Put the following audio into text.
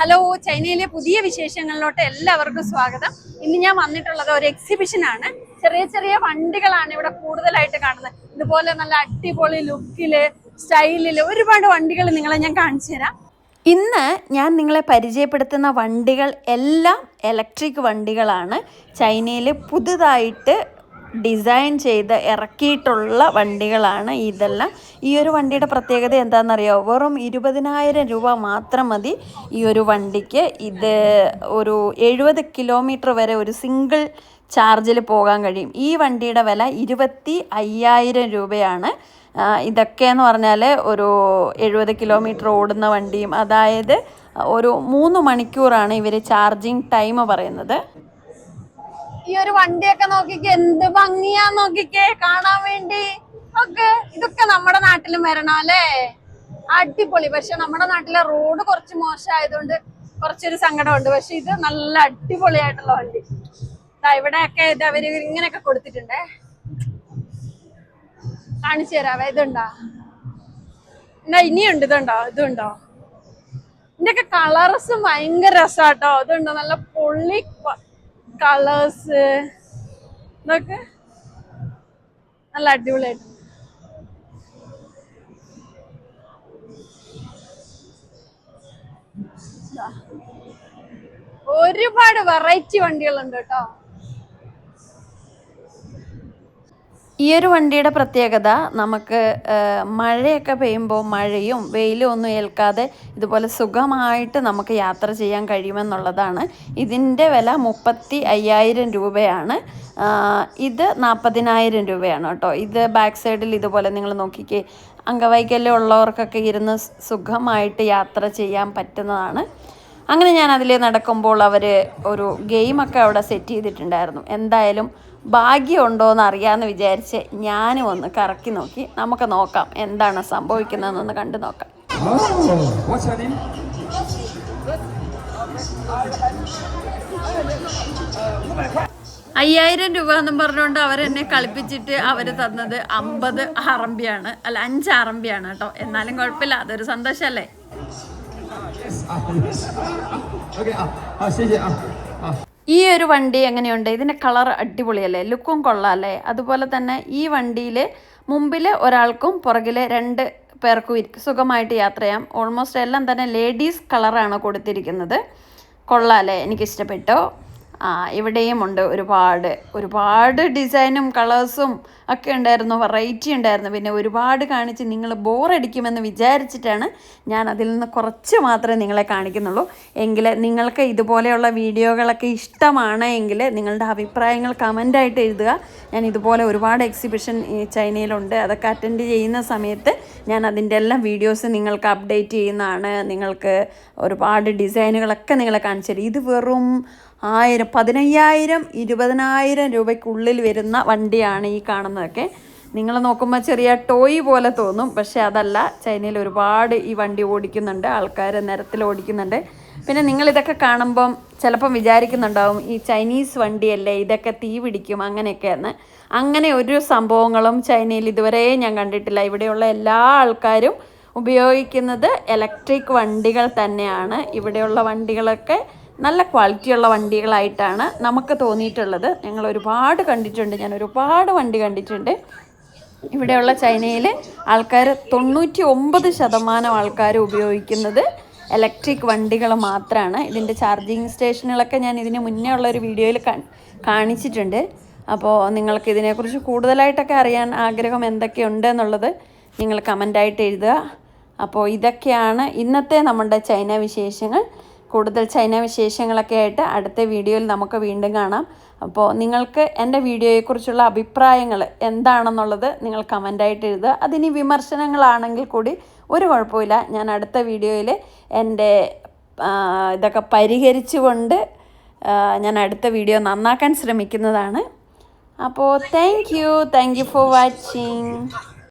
Hello ചൈനയിലെ പുതിയ വിശേഷങ്ങളിലോട്ട് എല്ലാവർക്കും സ്വാഗതം. ഇന്ന് ഞാൻ വന്നിട്ടുള്ളത് ഒരു എക്സിബിഷൻ ആണ്. ചെറിയ ചെറിയ വണ്ടികളാണ് ഇവിടെ കൂടുതലായിട്ട് കാണുന്നത്. ഇതുപോലെ നല്ല അടിപൊളി ലുക്കിൽ സ്റ്റൈലിൽ ഒരുപാട് വണ്ടികൾ നിങ്ങളെ ഞാൻ കാണിച്ചു തരാം. ഇന്ന് ഞാൻ നിങ്ങളെ പരിചയപ്പെടുത്തുന്ന വണ്ടികൾ എല്ലാം ഇലക്ട്രിക് വണ്ടികളാണ്. ചൈനയിൽ പുതുതായിട്ട് ഡിസൈൻ ചെയ്ത് ഇറക്കിയിട്ടുള്ള വണ്ടികളാണ് ഇതെല്ലാം. ഈ ഒരു വണ്ടിയുടെ പ്രത്യേകത എന്താണെന്നറിയോ? വെറും ഇരുപതിനായിരം രൂപ മാത്രം മതി ഈ ഒരു വണ്ടിക്ക്. ഇത് ഒരു എഴുപത് കിലോമീറ്റർ വരെ ഒരു സിംഗിൾ ചാർജിൽ പോകാൻ കഴിയും. ഈ വണ്ടിയുടെ വില ഇരുപത്തി അയ്യായിരം രൂപയാണ്. ഇതൊക്കെ ഇതൊക്കെയെന്ന് പറഞ്ഞാൽ ഒരു എഴുപത് കിലോമീറ്റർ ഓടുന്ന വണ്ടിയും അതായത് ഒരു മൂന്ന് മണിക്കൂറാണ് ഇവർ ചാർജിങ് ടൈം പറയുന്നത്. ഈ ഒരു വണ്ടിയൊക്കെ നോക്കിക്കേ എന്ത് ഭംഗിയാ നോക്കിക്കേ കാണാൻ വേണ്ടി. ഒക്കെ ഇതൊക്കെ നമ്മുടെ നാട്ടിലും വരണം അല്ലേ? അടിപൊളി. പക്ഷെ നമ്മുടെ നാട്ടിലെ റോഡ് കുറച്ച് മോശമായതുകൊണ്ട് കുറച്ചൊരു സങ്കടമുണ്ട്. പക്ഷെ ഇത് നല്ല അടിപൊളിയായിട്ടുള്ള വണ്ടി. ഇവിടെയൊക്കെ ഇത് അവർ ഇങ്ങനെയൊക്കെ കൊടുത്തിട്ടുണ്ടേ. കാണിച്ചു തരാവേ ഇതുണ്ടോ? എന്നാ ഇനിയുണ്ട് ഇതുണ്ടോ? ഇതുണ്ടോ? ഇതിന്റെയൊക്കെ കളർസ് ഭയങ്കര രസാട്ടോ. ഇതുണ്ടോ? നല്ല പൊള്ളി കളേഴ്സ്. ഇതൊക്കെ നല്ല അടിപൊളിയായിട്ട്. ഒരുപാട് വെറൈറ്റി വണ്ടികളുണ്ട് കേട്ടോ. ഈ ഒരു വണ്ടിയുടെ പ്രത്യേകത നമുക്ക് മഴയൊക്കെ പെയ്യുമ്പോൾ മഴയും വെയിലും ഒന്നും ഏൽക്കാതെ ഇതുപോലെ സുഖമായിട്ട് നമുക്ക് യാത്ര ചെയ്യാൻ കഴിയുമെന്നുള്ളതാണ്. ഇതിന്റെ വില മുപ്പത്തി അയ്യായിരം രൂപയാണ് ഇത് നാൽപ്പതിനായിരം രൂപയാണ് കേട്ടോ. ഇത് ബാക്ക് സൈഡിൽ ഇതുപോലെ നിങ്ങൾ നോക്കിക്കേ അംഗവൈകല്യം ഉള്ളവർക്കൊക്കെ ഇരുന്ന് സുഖമായിട്ട് യാത്ര ചെയ്യാൻ പറ്റുന്നതാണ്. അങ്ങനെ ഞാൻ അതിൽ നടക്കുമ്പോൾ അവർ ഒരു ഗെയിമൊക്കെ അവിടെ സെറ്റ് ചെയ്തിട്ടുണ്ടായിരുന്നു. എന്തായാലും ഭാഗ്യമുണ്ടോ എന്ന് അറിയാമെന്ന് വിചാരിച്ച് ഞാനും ഒന്ന് കറക്കി നോക്കി നമുക്ക് നോക്കാം എന്താണ് സംഭവിക്കുന്നതെന്നൊന്ന് കണ്ടു നോക്കാം Oh? അയ്യായിരം രൂപ എന്നും പറഞ്ഞുകൊണ്ട് അവരെന്നെ കളിപ്പിച്ചിട്ട് അവർ തന്നത് അമ്പത് അറമ്പിയാണ് അല്ല അഞ്ച് അറമ്പിയാണ് കേട്ടോ എന്നാലും കുഴപ്പമില്ല അതൊരു സന്തോഷമല്ലേ ഈ ഒരു വണ്ടി എങ്ങനെയുണ്ട്? ഇതിന്റെ കളർ അടിപൊളിയല്ലേ? ലുക്കും കൊള്ളാല്ലേ? അതുപോലെ തന്നെ ഈ വണ്ടിയിൽ മുമ്പിൽ ഒരാൾക്കും പുറകിൽ രണ്ട് പേർക്കും സുഖമായിട്ട് യാത്ര ചെയ്യാം. ഓൾമോസ്റ്റ് എല്ലാം തന്നെ ലേഡീസ് കളറാണ് കൊടുത്തിരിക്കുന്നത്. കൊള്ളാല്ലേ? എനിക്കിഷ്ടപ്പെട്ടോ. ഇവിടെയും ഉണ്ട് ഒരുപാട്. ഒരുപാട് ഡിസൈനും കളേഴ്സും ഒക്കെ ഉണ്ടായിരുന്നു വെറൈറ്റി ഉണ്ടായിരുന്നു. പിന്നെ ഒരുപാട് കാണിച്ച് നിങ്ങൾ ബോറടിക്കുമെന്ന് വിചാരിച്ചിട്ടാണ് ഞാൻ അതിൽ നിന്ന് കുറച്ച് മാത്രമേ നിങ്ങളെ കാണിക്കുന്നുള്ളൂ. എങ്കിൽ നിങ്ങൾക്ക് ഇതുപോലെയുള്ള വീഡിയോകളൊക്കെ ഇഷ്ടമാണ് എങ്കിൽ നിങ്ങളുടെ അഭിപ്രായങ്ങൾ കമന്റായിട്ട് എഴുതുക. ഞാൻ ഇതുപോലെ ഒരുപാട് എക്സിബിഷൻ ചൈനയിലുണ്ട്. അതൊക്കെ അറ്റൻഡ് ചെയ്യുന്ന സമയത്ത് ഞാൻ അതിന്റെ എല്ലാം വീഡിയോസ് നിങ്ങൾക്ക് അപ്ഡേറ്റ് ചെയ്യുന്നതാണ്. നിങ്ങൾക്ക് ഒരുപാട് ഡിസൈനുകളൊക്കെ നിങ്ങളെ കാണിച്ചു തരും. ഇത് വെറും ആയിരം പതിനയ്യായിരം ഇരുപതിനായിരം രൂപയ്ക്കുള്ളിൽ വരുന്ന വണ്ടിയാണ് ഈ കാണുന്നതൊക്കെ. നിങ്ങൾ നോക്കുമ്പോൾ ചെറിയ ടോയ് പോലെ തോന്നും. പക്ഷേ അതല്ല ചൈനയിൽ ഒരുപാട് ഈ വണ്ടി ഓടിക്കുന്നുണ്ട്. ആൾക്കാർ നിരത്തിൽ ഓടിക്കുന്നുണ്ട്. പിന്നെ നിങ്ങളിതൊക്കെ കാണുമ്പം ചിലപ്പം വിചാരിക്കുന്നുണ്ടാവും ഈ ചൈനീസ് വണ്ടിയല്ലേ ഇതൊക്കെ തീ പിടിക്കും അങ്ങനെയൊക്കെയെന്ന്. അങ്ങനെ ഒരു സംഭവങ്ങളും ചൈനയിൽ ഇതുവരെ ഞാൻ കണ്ടിട്ടില്ല. ഇവിടെയുള്ള എല്ലാ ആൾക്കാരും ഉപയോഗിക്കുന്നത് ഇലക്ട്രിക് വണ്ടികൾ തന്നെയാണ്. ഇവിടെയുള്ള വണ്ടികളൊക്കെ നല്ല ക്വാളിറ്റിയുള്ള വണ്ടികളായിട്ടാണ് നമുക്ക് തോന്നിയിട്ടുള്ളത്. ഞങ്ങൾ ഒരുപാട് കണ്ടിട്ടുണ്ട് ഞാൻ ഒരുപാട് വണ്ടി കണ്ടിട്ടുണ്ട്. ഇവിടെയുള്ള ചൈനയിൽ ആൾക്കാർ തൊണ്ണൂറ്റി ഒമ്പത് ശതമാനം ആൾക്കാർ ഉപയോഗിക്കുന്നത് ഇലക്ട്രിക് വണ്ടികൾ മാത്രമാണ് ഇതിന്റെ ചാർജിങ് സ്റ്റേഷനുകളൊക്കെ ഞാൻ ഇതിന് മുന്നേ ഉള്ള ഒരു വീഡിയോയിൽ കാണിച്ചിട്ടുണ്ട്. അപ്പോൾ നിങ്ങൾക്ക് ഇതിനെക്കുറിച്ച് കൂടുതലായിട്ടൊക്കെ അറിയാൻ ആഗ്രഹം എന്തൊക്കെയുണ്ട് എന്നുള്ളത് നിങ്ങൾ കമന്റായിട്ട് എഴുതുക. അപ്പോൾ ഇതൊക്കെയാണ് ഇന്നത്തെ നമ്മുടെ ചൈന വിശേഷങ്ങൾ. കൂടുതൽ ചൈന വിശേഷങ്ങളൊക്കെ ആയിട്ട് അടുത്ത വീഡിയോയിൽ നമുക്ക് വീണ്ടും കാണാം. അപ്പോൾ നിങ്ങൾക്ക് എന്റെ വീഡിയോയെക്കുറിച്ചുള്ള അഭിപ്രായങ്ങൾ എന്താണെന്നുള്ളത് നിങ്ങൾ കമന്റായിട്ട് എഴുതുക. അതിനി വിമർശനങ്ങളാണെങ്കിൽ കൂടി ഒരു കുഴപ്പമില്ല. ഞാൻ അടുത്ത വീഡിയോയിൽ എന്റെ ഇതൊക്കെ പരിഹരിച്ചുകൊണ്ട് ഞാൻ അടുത്ത വീഡിയോ നന്നാക്കാൻ ശ്രമിക്കുന്നതാണ്. അപ്പോൾ thank you thank you for watching